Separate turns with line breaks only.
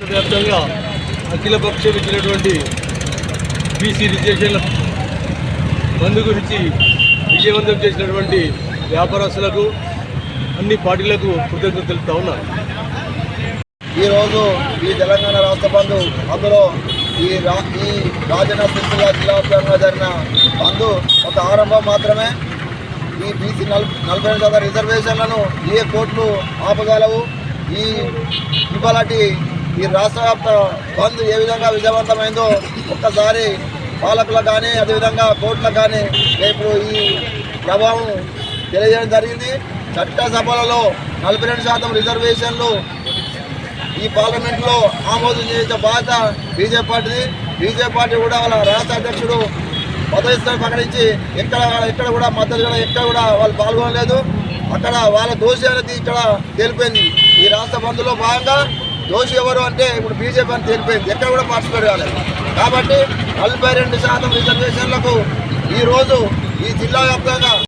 వ్యాప్తంగా అఖిల పక్షం ఇచ్చినటువంటి బీసీ రిజర్వేషన్ల బంద్ గురించి విజయవంతం చేసినటువంటి వ్యాపారస్తులకు అన్ని పార్టీలకు కృతజ్ఞతలు తెలుపుతా ఉన్నాను
ఈరోజు ఈ తెలంగాణ రాష్ట్ర బంధు అందులో ఈ రా ఈ రాజన్న సిరిసిల్ల జిల్లా వ్యాప్తంగా జరిగిన బంధు ఒక ఆరంభం మాత్రమే. ఈ బీసీ నల్ నలభై ఐదు శాతం రిజర్వేషన్లను ఏ కోర్టులు ఆపగలవు? ఈ ఇవాళటి ఈ రాష్ట్ర వ్యాప్త బంద్ ఏ విధంగా విజయవంతమైందో ఒక్కసారి పాలకులకు కానీ అదేవిధంగా కోర్టులకు కానీ రేపు ఈ ప్రభావం తెలియజేయడం జరిగింది. చట్టసభలలో నలభై రెండు శాతం రిజర్వేషన్లు ఈ పార్లమెంట్లో ఆమోదం చేసే బాధ్యత బీజేపీ పార్టీది. బీజేపీ పార్టీ కూడా వాళ్ళ రాష్ట్ర అధ్యక్షుడు పదవిస్తాను ప్రకటించి ఎక్కడ ఎక్కడ కూడా మద్దతు కూడా ఎక్కడ కూడా వాళ్ళు పాల్గొనలేదు. అక్కడ వాళ్ళ దోషి అనేది ఇక్కడ తేలిపోయింది. ఈ రాష్ట్ర బంధులో భాగంగా దోషి ఎవరు అంటే ఇప్పుడు బీజేపీ అని తేలిపోయింది. ఎక్కడ కూడా పార్టిసిపేట్ కాలేదు. కాబట్టి నలభై రెండు శాతం రిజర్వేషన్లకు ఈ రోజు ఈ జిల్లా వ్యాప్తంగా